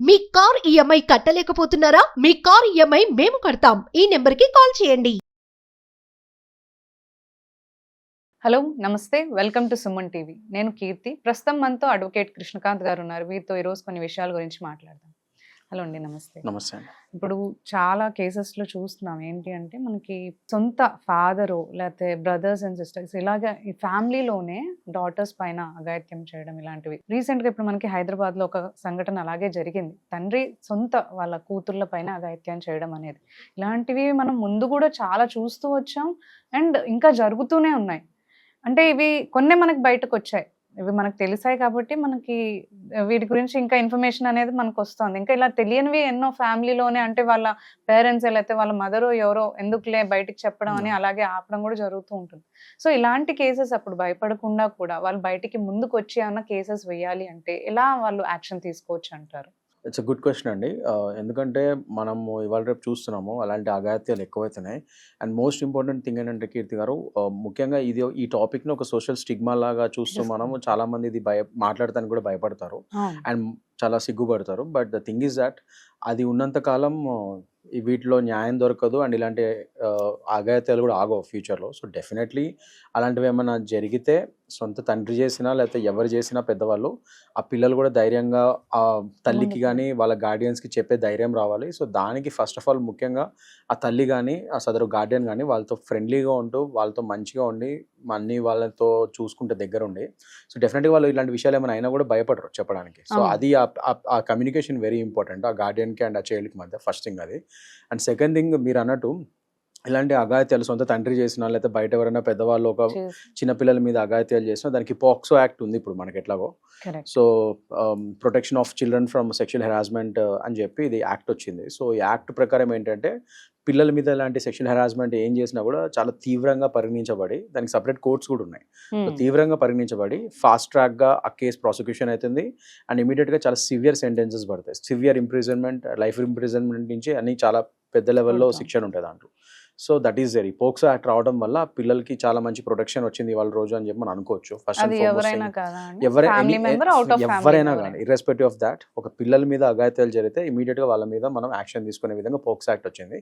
మీ car EMI కట్టలేకపోతున్నారా? మీ car EMI మేము కడతాం. ఈ నెంబర్కి కాల్ చేయండి. హలో నమస్తే. Welcome to Suman TV. నేను కీర్తి. ప్రస్తుతం మనతో అడ్వకేట్ కృష్ణకాంత్ గారు ఉన్నారు. వీరితో ఈరోజు కొన్ని విషయాల గురించి మాట్లాడదాం. హలో అండి నమస్తే. నమస్తే ఇప్పుడు చాలా కేసెస్లో చూస్తున్నాం. ఏంటి అంటే మనకి సొంత ఫాదరు లేకపోతే బ్రదర్స్ అండ్ సిస్టర్స్ ఇలాగా ఈ ఫ్యామిలీలోనే డాటర్స్ పైన అఘాయిత్యం చేయడం ఇలాంటివి. రీసెంట్గా ఇప్పుడు మనకి హైదరాబాద్లో ఒక సంఘటన అలాగే జరిగింది. తండ్రి సొంత వాళ్ళ కూతుర్ల పైన అఘాయిత్యం చేయడం అనేది. ఇలాంటివి మనం ముందు కూడా చాలా చూస్తూ వచ్చాం. అండ్ ఇంకా జరుగుతూనే ఉన్నాయి. అంటే ఇవి కొన్నే మనకు బయటకు వచ్చాయి. ఇవి మనకు తెలిసాయి కాబట్టి మనకి వీటి గురించి ఇంకా ఇన్ఫర్మేషన్ అనేది మనకు వస్తుంది. ఇంకా ఇలా తెలియనివి ఎన్నో ఫ్యామిలీలోనే అంటే వాళ్ళ పేరెంట్స్ లేకపోతే వాళ్ళ మదర్ ఎవరో ఎందుకులే బయటికి చెప్పడం అని అలాగే ఆపడం కూడా జరుగుతూ ఉంటుంది. సో ఇలాంటి కేసెస్ అప్పుడు భయపడకుండా కూడా వాళ్ళు బయటికి ముందుకు వచ్చి ఏమన్నా కేసెస్ వేయాలి అంటే ఎలా వాళ్ళు యాక్షన్ తీసుకోవచ్చు అంటారు? ఇట్స్ అ గుడ్ క్వశ్చన్ అండి. ఎందుకంటే మనము ఇవాళ రేపు చూస్తున్నాము అలాంటి అగాత్యాలు ఎక్కువైతున్నాయి. అండ్ మోస్ట్ ఇంపార్టెంట్ థింగ్ ఏంటంటే కీర్తి గారు ముఖ్యంగా ఇది ఈ టాపిక్ని ఒక సోషల్ స్టిగ్మా లాగా చూస్తూ. మనము చాలా మంది ఇది భయ మాట్లాడటానికి కూడా భయపడతారు. అండ్ చాలా సిగ్గుపడతారు. But the thing is that అది ఉన్నంత కాలం ఆ, ఈ వీటిలో న్యాయం దొరకదు అండ్ ఇలాంటి ఆ, అఘాయిత్యాలు కూడా ఆగవు ఫ్యూచర్లో. సో డెఫినెట్లీ అలాంటివి ఏమైనా జరిగితే సొంత తండ్రి చేసినా లేకపోతే ఎవరు చేసినా పెద్దవాళ్ళు ఆ పిల్లలు కూడా ధైర్యంగా ఆ తల్లికి. కానీ వాళ్ళ గార్డియన్స్కి చెప్పే ధైర్యం రావాలి. సో దానికి ఫస్ట్ ఆఫ్ ఆల్ ముఖ్యంగా ఆ తల్లి కానీ ఆ సదరు గార్డియన్ కానీ వాళ్ళతో ఫ్రెండ్లీగా ఉంటూ వాళ్ళతో మంచిగా ఉండి అన్ని వాళ్ళతో చూసుకుంటే దగ్గర ఉండి సో డెఫినెట్గా వాళ్ళు ఇలాంటి విషయాలు ఏమైనా అయినా కూడా భయపడరు చెప్పడానికి. సో. అది ఆ కమ్యూనికేషన్ వెరీ ఇంపార్టెంట్ ఆ గార్డియన్కి అండ్ ఆ చైల్డ్కి మధ్య ఫస్ట్ థింగ్ అది. అండ్ సెకండ్ థింగ్ మీరు అన్నట్టు ఇలాంటి అగాత్యాలు సొంత తండ్రి చేసినా లేకపోతే బయట ఎవరైనా పెద్దవాళ్ళు ఒక చిన్నపిల్లల మీద అగాత్యాలు చేసినా దానికి పాక్సో యాక్ట్ ఉంది ఇప్పుడు మనకి ఎట్లాగో. So protection of children from sexual harassment అని చెప్పి ఇది యాక్ట్ వచ్చింది. సో ఈ యాక్ట్ ప్రకారం ఏంటంటే పిల్లల మీద ఇలాంటి సెక్షువల్ హెరాస్మెంట్ ఏం చేసినా కూడా చాలా తీవ్రంగా పరిగణించబడి దానికి సపరేట్ కోర్ట్స్ కూడా ఉన్నాయి. సో తీవ్రంగా పరిగణించబడి ఫాస్ట్ ట్రాక్గా ఆ కేసు ప్రాసిక్యూషన్ అవుతుంది అండ్ ఇమీడియట్గా చాలా సివియర్ సెంటెన్సెస్ పడతాయి. సివియర్ ఇంప్రిజన్మెంట్ లైఫ్ ఇంప్రిజన్మెంట్ నుంచి అన్ని చాలా పెద్ద లెవెల్లో. శిక్షణ ఉంటుంది దాంట్లో. So that is very POCSO act రావడం వల్ల పిల్లలకి చాలా మంచి ప్రొటెక్షన్ వచ్చింది వాళ్ళ రోజు అని చెప్పి మనం అనుకోవచ్చు. ఫస్ట్ ఎవరైనా కాదా ఎవరైనా కానీ ఇర్రెస్పెక్టివ్ ఆఫ్ దాట్ ఒక పిల్లల మీద అగాత్యాలు జరిగితే ఇమీడియట్గా వాళ్ళ మీద మనం యాక్షన్ తీసుకునే విధంగా పోక్స్ యాక్ట్ వచ్చింది.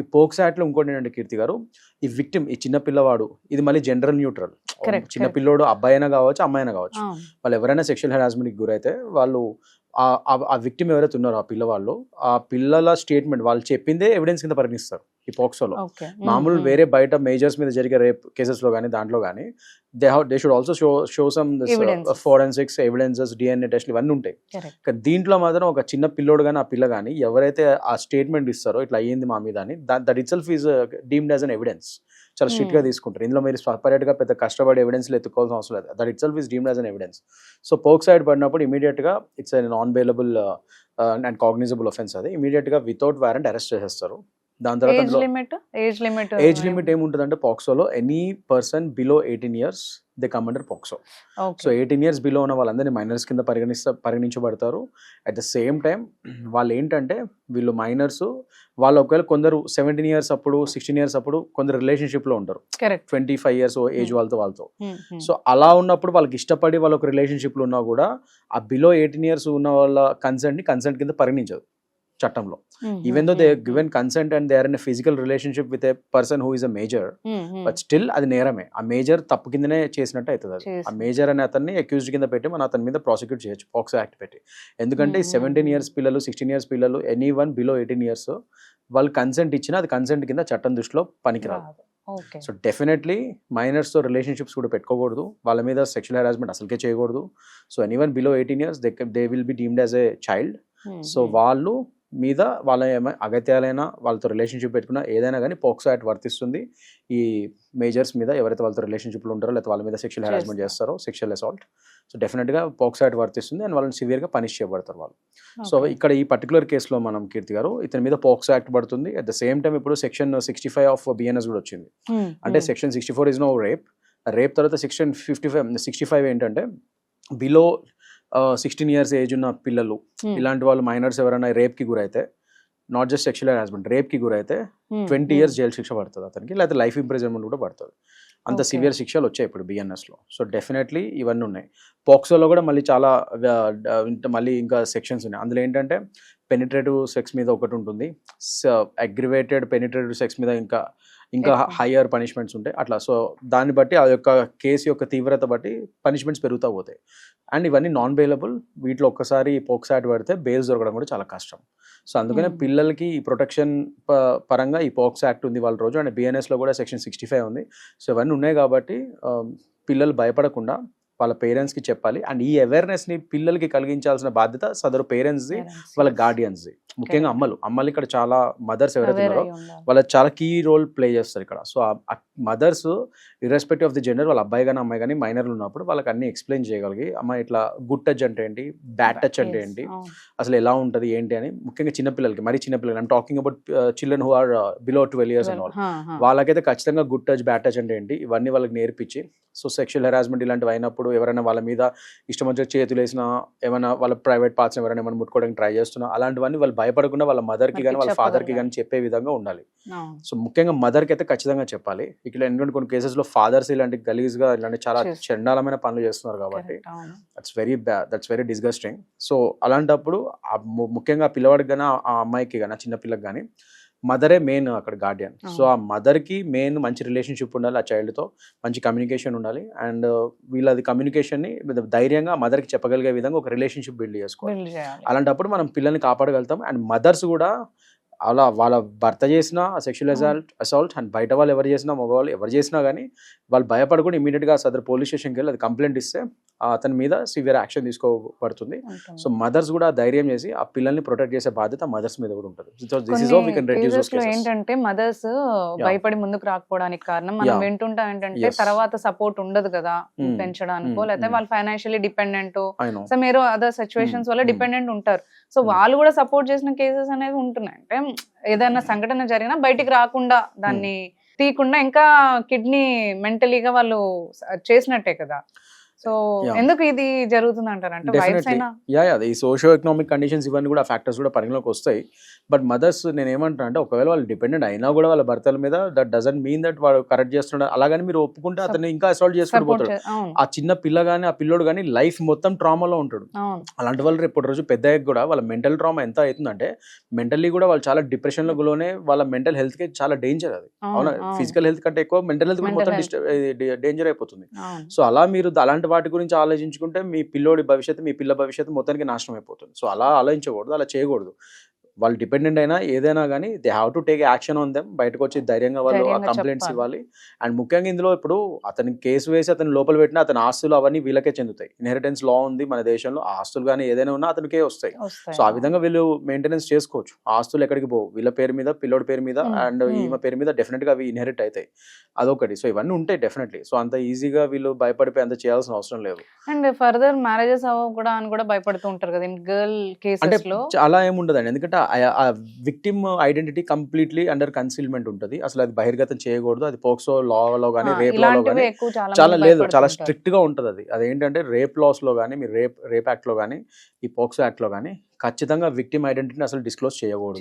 ఈ పోక్స్ యాక్ట్లో ఇంకోటి ఏంటంటే కీర్తి గారు ఈ విక్టిమ్ ఈ చిన్న పిల్లవాడు ఇది మళ్ళీ జనరల్ న్యూట్రల్ చిన్న. పిల్లోడు అబ్బాయి అయినా కావచ్చు అమ్మాయి అయినా కావచ్చు. వాళ్ళు ఎవరైనా సెక్షువల్ హెరాస్మెంట్కి గురైతే వాళ్ళు ఆ విక్టిమ్ ఎవరైతే ఉన్నారో ఆ పిల్లవాళ్ళు ఆ పిల్లల స్టేట్మెంట్ వాళ్ళు చెప్పిందే ఎవిడెన్స్ కింద పరిగణిస్తారు. ఈ పోక్సోలో మామూలు వేరే బయట మేజర్స్ మీద జరిగే రేప్ కేసెస్లో కానీ దాంట్లో కానీ they have they should also show show some. Forensics evidences DNA టెస్ట్లు ఇవన్నీ ఉంటాయి. దీంట్లో మాత్రం ఒక చిన్న పిల్లోడు కానీ ఆ పిల్ల కానీ ఎవరైతే ఆ స్టేట్మెంట్ ఇస్తారో ఇట్లా అయ్యింది మా మీద అని that itself is deemed as an evidence చాలా స్ట్రిక్ట్గా. తీసుకుంటారు. ఇందులో మీరు separate గా పెద్ద కష్టపడి ఎవిడెన్స్ ఎత్తుకోవాల్సిన అవసరం లేదు. That it self is deemed as an evidence so poke side పడినప్పుడు ఇమీడియట్గా it's non bailable and cognizable offence అది. ఇమీడియట్గా వితౌట్ వారెంట్ అరెస్ట్ చేసేస్తారు. దాని తర్వాత age limit age limit age limit ఏముంటుందంటే పాక్సోలో any person below eighteen years they come under POCSO so eighteen years below ఉన్న వాళ్ళందరినీ మైనర్స్ కింద పరిగణిస్తా పరిగణించబడతారు. అట్ ద సేమ్ టైం వాళ్ళు ఏంటంటే వీళ్ళు మైనర్స్ వాళ్ళు ఒకవేళ కొందరు సెవెంటీన్ ఇయర్స్ అప్పుడు సిక్స్టీన్ ఇయర్స్ అప్పుడు కొందరు రిలేషన్షిప్లో ఉంటారు. Correct twenty five years age Hmm. వాళ్ళతో వాళ్ళతో. సో అలా ఉన్నప్పుడు వాళ్ళకి ఇష్టపడి వాళ్ళ ఒక రిలేషన్షిప్లో ఉన్నా కూడా ఆ బిలో ఎయిటీన్ ఇయర్స్ ఉన్న వాళ్ళ కన్సెంట్ని కన్సెంట్ కింద పరిగణించదు. చట్టంలో. Even though they given consent and they are in physical relationship with a person who is a major but still అది నేరమే. ఆ మేజర్ తప్పు కిందనే చేసినట్టు అవుతుంది అది. ఆ మేజర్ అనే అతన్ని అక్యూజ్డ్ కింద పెట్టి మనం అతని మీద ప్రాసిక్యూట్ చేయొచ్చు పాక్సో యాక్ట్ పెట్టి. ఎందుకంటే. సెవెంటీన్ ఇయర్స్ పిల్లలు సిక్స్టీన్ ఇయర్స్ పిల్లలు any one below eighteen years వాళ్ళు కన్సెంట్ ఇచ్చినా అది కన్సెంట్ కింద చట్టం దృష్టిలో పనికిరాదు. సో డెఫినెట్లీ మైనర్స్తో రిలేషన్షిప్స్ కూడా పెట్టుకోకూడదు. వాళ్ళ మీద సెక్షువల్ హెరాస్మెంట్ అసలుకే చేయకూడదు. So anyone below eighteen years they they will be deemed as a child so వాళ్ళు మీద వాళ్ళ అగత్యాలైనా వాళ్ళతో రిలేషన్షిప్ పెట్టుకున్నా ఏదైనా కానీ పోక్సో యాక్ట్ వర్తిస్తుంది. ఈ మేజర్స్ మీద ఎవరైతే వాళ్ళతో రిలేషన్షిప్లో ఉంటారో లేకపోతే వాళ్ళ మీద సెక్షువల్ హెరాస్మెంట్ చేస్తారో సెక్షువల్ అసాల్ట్ సో డెఫినెట్గా పోక్సో యాక్ట్ వర్తిస్తుంది అండ్ వాళ్ళని సివియర్గా పనిష్ చేయబడతారు వాళ్ళు. సో ఇక్కడ ఈ పర్టికులర్ కేసులో మనం కీర్తి గారు ఇతని మీద పోక్సో యాక్ట్ పడుతుంది. అట్ ద సేమ్ టైం ఇప్పుడు section sixty five of BNS కూడా వచ్చింది. అంటే section sixty four is no rape rape తర్వాత section fifty five sixty five ఏంటంటే బిలో సిక్స్టీన్ ఇయర్స్ ఏజ్ ఉన్న పిల్లలు. ఇలాంటి వాళ్ళు మైనర్స్ ఎవరైనా రేప్కి గురైతే నాట్ జస్ట్ సెక్షువల్ హెరాస్మెంట్ రేప్కి గురైతే ట్వంటీ ఇయర్స్ జైలు శిక్ష పడుతుంది అతనికి. లేకపోతే లైఫ్ ఇంప్రిజన్మెంట్ కూడా పడుతుంది. అంత. సివియర్ శిక్షలు వచ్చాయి ఇప్పుడు బిఎన్ఎస్లో సో డెఫినెట్లీ ఇవన్నీ ఉన్నాయి. పోక్సోలో కూడా మళ్ళీ చాలా మళ్ళీ ఇంకా సెక్షన్స్ ఉన్నాయి. అందులో ఏంటంటే పెనిట్రేటివ్ సెక్స్ మీద ఒకటి ఉంటుంది. అగ్రివేటెడ్ పెనిట్రేటివ్ సెక్స్ మీద ఇంకా ఇంకా. హయ్యర్ పనిష్మెంట్స్ ఉంటాయి. అట్లా. సో దాన్ని బట్టి ఆ యొక్క కేసు యొక్క తీవ్రత బట్టి పనిష్మెంట్స్ పెరుగుతూ పోతాయి. అండ్ ఇవన్నీ నాన్ బెయిలబుల్ వీటిలో ఒక్కసారి పోక్స్ యాక్ట్ పడితే బెయిల్స్ దొరకడం కూడా చాలా కష్టం. సో అందుకనే Hmm. పిల్లలకి ఈ ప్రొటెక్షన్ పరంగా ఈ పోక్స్ యాక్ట్ ఉంది వాళ్ళ రోజు. అండ్ బిఎన్ఎస్లో కూడా సెక్షన్ సిక్స్టీ ఫైవ్ ఉంది. సో ఇవన్నీ ఉన్నాయి కాబట్టి పిల్లలు భయపడకుండా వాళ్ళ పేరెంట్స్కి చెప్పాలి. అండ్ ఈ అవేర్నెస్ని పిల్లలకి కలిగించాల్సిన బాధ్యత సదరు పేరెంట్స్ది వాళ్ళ గార్డియన్స్ది ముఖ్యంగా అమ్మలు. అమ్మలు ఇక్కడ చాలా మదర్స్ ఎవరైతే ఉన్నారో. వాళ్ళ చాలా కీ రోల్ ప్లే చేస్తారు ఇక్కడ. So mothers irrespective of the gender వాళ్ళ అబ్బాయి కానీ అమ్మాయి కానీ మైనర్లు ఉన్నప్పుడు వాళ్ళకి అన్ని ఎక్స్ప్లెయిన్ చేయగలిగి అమ్మ ఇట్లా గుడ్ టచ్ అంటే ఏంటి? బ్యాడ్ టచ్ అంటే ఏంటి. అసలు ఎలా ఉంటుంది? ఏంటి? అని ముఖ్యంగా చిన్నపిల్లలకి మరీ చిన్నపిల్లలకి I'm talking about children who are below twelve years హా, హా. వాళ్ళకైతే ఖచ్చితంగా గుడ్ టచ్ బ్యాడ్ టచ్ అంటే ఏంటి? ఇవన్నీ వాళ్ళకి నేర్పించి సో సెక్షువల్ హెరాస్మెంట్ ఇలాంటివి అయినప్పుడు ఎవరైనా వాళ్ళ మీద ఇష్టం వచ్చిన చేతులు వేసినా ఏమైనా వాళ్ళ ప్రైవేట్ పార్ట్స్ ఎవరైనా ఏమైనా ముట్టుకోవడానికి ట్రై చేస్తున్నా అలాంటివన్నీ వాళ్ళు భయపడకుండా వాళ్ళ మదర్కి కానీ వాళ్ళ వాళ్ళకి ఫాదర్కి కానీ. చెప్పే విధంగా ఉండాలి. సో ముఖ్యంగా మదర్కి అయితే ఖచ్చితంగా చెప్పాలి ఇక్కడ ఎందుకంటే కొన్ని కేసెస్లో ఫాదర్స్ ఇలాంటి గలీజ్గా ఇలాంటి చాలా. చండాలమైన పనులు చేస్తున్నారు కాబట్టి. That's very bad that's very disgusting so అలాంటప్పుడు ముఖ్యంగా పిల్లవాడికి కానీ ఆ అమ్మాయికి కానీ ఆ చిన్న పిల్లకి కానీ మదరే మెయిన్ అక్కడ గార్డియన్ సో ఆ మదర్కి మెయిన్ మంచి రిలేషన్షిప్ ఉండాలి ఆ చైల్డ్తో మంచి కమ్యూనికేషన్ ఉండాలి. అండ్ వీళ్ళది కమ్యూనికేషన్ని ధైర్యంగా మదర్కి చెప్పగలిగే విధంగా ఒక రిలేషన్షిప్ బిల్డ్ చేసుకోవాలి. అలాంటప్పుడు మనం పిల్లల్ని కాపాడగలుగుతాం. అండ్ మదర్స్ కూడా అలా వాళ్ళ భర్త చేసిన సెక్షువల్ అసాల్ట్ అసాల్ట్ అండ్ బయట వాళ్ళు ఎవరు చేసినా మగవాళ్ళు ఎవరు చేసినా కానీ వాళ్ళు భయపడకుండా ఇమీడియట్గా సదర్ పోలీస్ స్టేషన్కి వెళ్ళి అది కంప్లైంట్ ఇస్తే అతని మీద సివియర్ యాక్షన్ తీసుకోబడుతుంది. సో మదర్స్ కూడా ధైర్యం చేసి ఆ పిల్లల్ని ప్రొటెక్ట్ చేసే బాధ్యత మదర్స్ మీద కూడా ఉంటుంది ఏంటంటే మదర్స్ భయపడి ముందుకు రాకపోవడానికి కారణం మనం. వింటుంటాం ఏంటంటే. తర్వాత సపోర్ట్ ఉండదు కదా Mm. పెంచడానికో Mm, లేకపోతే mm. వాళ్ళు ఫైనాన్షియలీ డిపెండెంట్ సో మీరు అదర్ సిచ్యువేషన్స్ వల్ల. డిపెండెంట్ ఉంటారు సో. వాళ్ళు కూడా సపోర్ట్ చేసిన కేసెస్ అనేవి ఉంటున్నాయి అంటే ఏదైనా సంఘటన జరిగినా బయటికి రాకుండా దాన్ని తీయకుండా ఇంకా కిడ్నీ మెంటలీగా వాళ్ళు చేసినట్టే కదా. సో. ఎందుకు ఇది జరుగుతుంది అంటారు ఈ సోషియో ఎకనామిక్ కండిషన్స్ ఇవన్నీ కూడా ఫ్యాక్టర్స్ కూడా పరిగణలోకి వస్తాయి. బట్ మదర్స్ నేను ఏమంటున్నా అంటే ఒకవేళ వాళ్ళు డిపెండెంట్ అయినా కూడా వాళ్ళ భర్తల మీద దట్ డజంట్ మీన్ దట్ వాడు కరెక్ట్ చేస్తున్నాడు అలాగని మీరు ఒప్పుకుంటే అతన్ని ఇంకా అసాల్ట్ చేసుకుని సపోర్ట్ పోతాడు ఆ చిన్న పిల్ల కానీ ఆ పిల్లోడు కానీ లైఫ్ మొత్తం ట్రామాలో ఉంటాడు. అలాంటి వాళ్ళు రేపు రోజు పెద్ద కూడా వాళ్ళ మెంటల్ ట్రామా ఎంత అవుతుందంటే మెంటల్లీ కూడా వాళ్ళు చాలా డిప్రెషన్లో లోనే వాళ్ళ మెంటల్ హెల్త్కి చాలా డేంజర్ అది. అవునా ఫిజికల్ హెల్త్ కంటే ఎక్కువ మెంటల్ హెల్త్ Mental మొత్తం. డేంజర్ అయిపోతుంది. సో అలా మీరు అలాంటి వాటి గురించి ఆలోచించుకుంటే మీ పిల్లోడి భవిష్యత్తు మీ పిల్ల భవిష్యత్తు మొత్తానికి నాశనం అయిపోతుంది. సో అలా ఆలోచించకూడదు అలా చేయకూడదు. వాళ్ళు డిపెండెంట్ అయినా ఏదైనా కానీ they have to take action on them. బయటకు వచ్చి ధైర్యంగా వాళ్ళు కంప్లైంట్స్. ఇవ్వాలి. అండ్ ముఖ్యంగా ఇందులో ఇప్పుడు అతని కేసు వేసి అతని లోపల పెట్టిన అతని ఆస్తులు అవన్నీ వీళ్ళకే చెందుతాయి. ఇన్హెరిటెన్స్ లా ఉంది మన దేశంలో. ఆస్తులు కానీ ఏదైనా ఉన్నా అతనికే వస్తాయి. సో ఆ విధంగా వీళ్ళు మెయింటెనెన్స్ చేసుకోవచ్చు. ఆస్తులు ఎక్కడికి పోవు. వీళ్ళ పేరు మీద పిల్లోడి పేరు మీద అండ్. ఈమె పేరు మీద డెఫినెట్గా అవి ఇన్హెరిట్ అవుతాయి. అదొకటి. సో ఇవన్నీ ఉంటాయి డెఫినెట్లీ. సో అంత ఈజీగా వీళ్ళు భయపడిపోయి అంత చేయాల్సిన అవసరం లేదు. అండ్ ఫర్దర్ మ్యారేజెస్ కూడా అని కూడా భయపడుతూ ఉంటారు కదా. ఇన్ గర్ల్ కేసెస్లో చాలా ఏముండదండి ఎందుకంటే ఆ victim identity completely under concealment ఉంటుంది. అసలు అది బహిర్గతం చేయకూడదు. అది పోక్సో లాలో కానీ రేప్ లాలో కానీ చాలా లేదు. చాలా. స్ట్రిక్ట్గా ఉంటుంది అది అదేంటంటే రేప్ లాస్లో కానీ మీరు రేప్ రేప్ యాక్ట్లో కానీ ఈ పోక్సో యాక్ట్లో కానీ ఖచ్చితంగా విక్టిమ్ ఐడెంటిటీని అసలు డిస్క్లోజ్ చేయకూడదు.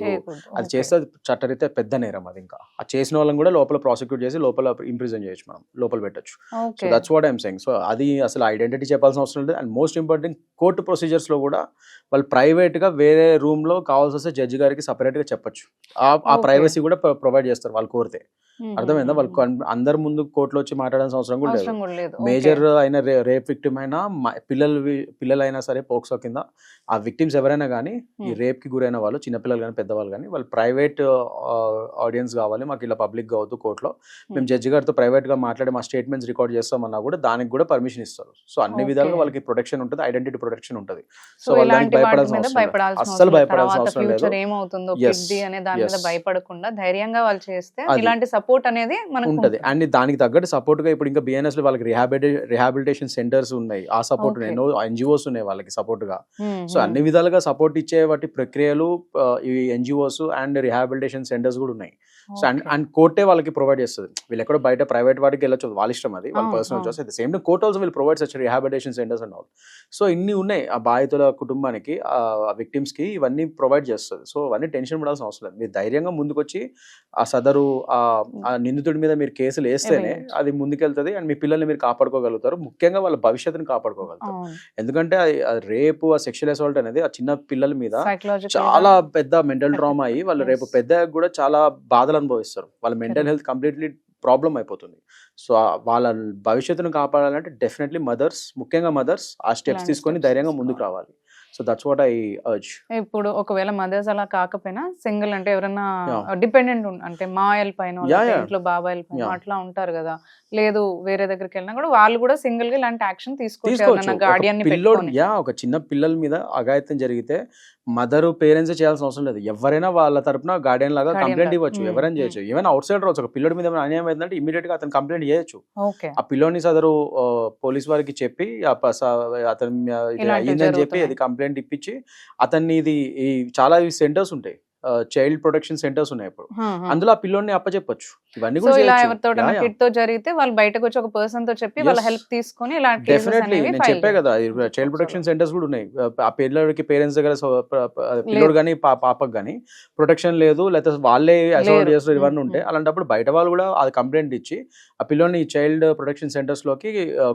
అది. చేస్తే అది చట్టరీత్యా పెద్ద నేరం అది ఇంకా ఆ చేసిన వాళ్ళని కూడా లోపల ప్రాసిక్యూట్ చేసి లోపల ఇంప్రిజన్ చేయొచ్చు మనం లోపల పెట్టొచ్చు so. That's what I'm saying so అది అసలు ఐడెంటిటీ చెప్పాల్సిన అవసరం లేదు అండ్ మోస్ట్ ఇంపార్టెంట్ కోర్టు ప్రొసీజర్స్లో కూడా వాళ్ళు ప్రైవేట్గా వేరే రూమ్లో కావాల్సి వస్తే జడ్జి గారికి సపరేట్గా చెప్పొచ్చు ఆ. ప్రైవసీ కూడా ప్రొవైడ్ చేస్తారు వాళ్ళు కోరితే అర్థమైందా వాళ్ళు అందరి ముందు కోర్టులో వచ్చి మాట్లాడాల్సిన అవసరం కూడా లేదు మేజర్ అయిన రేప్ విక్టిమ్ అయినా పిల్లలు పిల్లలైనా సరే పోక్సో కింద ఆ విక్టిమ్స్ ఎవరైనా కానీ ఈ. రేప్కి గురైన వాళ్ళు చిన్నపిల్లలు కానీ పెద్దవాళ్ళు కానీ వాళ్ళు ప్రైవేట్ ఆడియన్స్ కావాలి మాకు ఇలా పబ్లిక్ కావద్దు కోర్టులో మేము జడ్జి గారితో ప్రైవేట్గా మాట్లాడి మా స్టేట్మెంట్స్ రికార్డ్ చేస్తామన్నా కూడా దానికి కూడా పర్మిషన్ ఇస్తారు సో అన్ని. విధాలుగా వాళ్ళకి ప్రొటెక్షన్ ఉంటుంది ఐడెంటిటీ ప్రొటెక్షన్ ఉంటుంది సో సో వాళ్ళు దానికి ఇలాంటి వాటి భయపడాల్సిన లేదు. భయపడాల్సిన అవసరం లేదు. ఏమవుతుందో అనే దాని మీద. భయపడకుండా ధైర్యంగా వాళ్ళు చేస్తే. ఇలాంటి సపోర్ట్ అనేది మనకు ఉంటది. అండ్ దానికి తగ్గట్టు సపోర్ట్గా ఇప్పుడు ఇంకా బిఎన్ఎస్లో వాళ్ళకి రిహాబిలిటే రిహాబిలిటేషన్ సెంటర్స్ ఉన్నాయి. ఆ సపోర్ట్. ఎన్నో ఎన్జిఓస్ ఉన్నాయి వాళ్ళకి సపోర్ట్గా సో అన్ని విధాలుగా సపోర్ట్ ఇచ్చే వాటి ప్రక్రియలు ఈ ఎన్జిఓస్ అండ్ రిహాబిలిటేషన్ సెంటర్స్ కూడా ఉన్నాయి. So and. అండ్ కోర్టే వాళ్ళకి ప్రొవైడ్ చేస్తుంది. వీళ్ళు ఎక్కడో బయట ప్రైవేట్ వాటికి వెళ్ళొచ్చు వాళ్ళ ఇష్టం అది వాళ్ళ పర్సనల్. చాయిస్ అయితే సేమ్ కోర్ట్ ఆల్సో వీళ్ళు provide such rehabilitation centres and all so ఇన్ని ఉన్నాయి. ఆ బాధితుల కుటుంబానికి ఆ victims కి ఇవన్నీ ప్రొవైడ్ చేస్తుంది. సో అవన్నీ టెన్షన్ పడాల్సిన అవసరం లేదు. మీరు ధైర్యంగా ముందుకొచ్చి ఆ సదరు ఆ నిందితుడి మీద మీరు కేసులు వేస్తేనే. అది ముందుకెళ్తది అండ్ మీ పిల్లల్ని మీరు కాపాడుకోగలుగుతారు. ముఖ్యంగా వాళ్ళ భవిష్యత్తుని కాపాడుకోగలుగుతారు. ఎందుకంటే రేపు ఆ సెక్షువల్ అసాల్ట్ అనేది ఆ చిన్న పిల్లల మీద చాలా పెద్ద మెంటల్ ట్రామా అయ్యి వాళ్ళు. రేపు పెద్ద కూడా చాలా బాధలు అనుభవిస్తారు వాళ్ళ మెంటల్ హెల్త్ కంప్లీట్లీ ప్రాబ్లం అయిపోతుంది సో వాళ్ళ భవిష్యత్తును కాపాడాలంటే డెఫినెట్లీ మదర్స్ ముఖ్యంగా మదర్స్ ఆ స్టెప్స్ తీసుకొని ధైర్యంగా ముందుకు. రావాలి so that's what I urge ఇప్పుడు ఒకవేళ మదర్స్ అలా కాకపోయినా సింగిల్ అంటే ఎవరైనా. డిపెండెంట్ అంటే మాయల పైన. ఇంట్లో బాబాయిల పైన. అట్లా ఉంటారు కదా లేదు వేరే దగ్గరికి వెళ్ళినా కూడా వాళ్ళు కూడా సింగిల్గా ఇలాంటి యాక్షన్ ఒక గార్డియన్ యా ఒక చిన్న పిల్లల మీద అఘాయిత్యం జరిగితే మదర్ పేరెంట్స్ చేయాల్సిన అవసరం లేదు ఎవరైనా వాళ్ళ తరపున గార్డియన్ లాగా కంప్లైంట్. ఇవ్వచ్చు ఎవరైనా. చేయొచ్చు ఈవెన్ అవుట్ సైడ్ రావచ్చు ఒక పిల్లోడి మీద ఏమైనా అన్యాయం అయిందంటే ఇమీడియట్గా అతను కంప్లైంట్ చేయొచ్చు ఆ పిల్లోని సదరు పోలీస్ వారికి చెప్పి అతని అయ్యిందని చెప్పి. అది కంప్లైంట్ ఇప్పించి అతన్ని ఇది ఈ చాలా సెంటర్స్ ఉంటాయి చైల్డ్ ప్రొటెక్షన్ సెంటర్స్ ఉన్నాయి ఇప్పుడు అందులో ఆ పిల్లోని అప్పచెప్పొచ్చు ఇవన్నీ కూడా. కిట్తో జరిగితే వాళ్ళు బయటకు వచ్చి ఒక పర్సన్తో చెప్పి వాళ్ళ. హెల్ప్ తీసుకొని ఇలా డెఫినెట్లీ నేను చెప్పే కదా. చైల్డ్ ప్రొటెక్షన్ సెంటర్స్ కూడా ఉన్నాయి ఆ పిల్లడికి పేరెంట్స్ దగ్గర పిల్లోడు కానీ పాపకు కానీ ప్రొటెక్షన్ లేదు లేకపోతే వాళ్ళే అసౌల్ట్ లేరు. చేస్తారు ఇవన్నీ ఉంటాయి. అలాంటప్పుడు బయట వాళ్ళు కూడా అది కంప్లైంట్ ఇచ్చి ఆ పిల్లోని చైల్డ్ ప్రొటెక్షన్ సెంటర్స్లోకి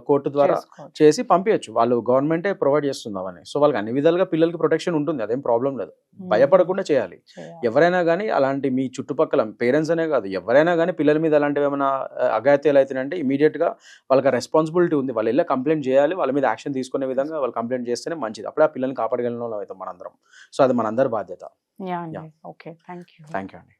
కోర్టు ద్వారా. చేసి పంపించచ్చు వాళ్ళు గవర్నమెంటే ప్రొవైడ్ చేస్తుంది అవన్నీ సో వాళ్ళకి అన్ని విధాలుగా పిల్లలకి ప్రొటెక్షన్ ఉంటుంది అదేం ప్రాబ్లం లేదు. భయపడకుండా చేయాలి. ఎవరైనా కానీ అలాంటి మీ చుట్టుపక్కల పేరెంట్స్ అనే కాదు ఎవరైనా కానీ పిల్లల మీద అలాంటివి ఏమైనా ఆ, అఘాయిత్యాలు అవుతున్నాయంటే ఇమీడియట్గా వాళ్ళకి రెస్పాన్సిబిలిటీ ఉంది. వాళ్ళు వెళ్ళి కంప్లైంట్ చేయాలి వాళ్ళ మీద యాక్షన్ తీసుకునే విధంగా వాళ్ళు కంప్లైంట్ చేస్తేనే మంచిది. అప్పుడే ఆ పిల్లల్ని కాపాడగలిగిన వాళ్ళం అవుతాం మనందరం. సో అది మనందరి బాధ్యత. Okay thank you thank you అండి.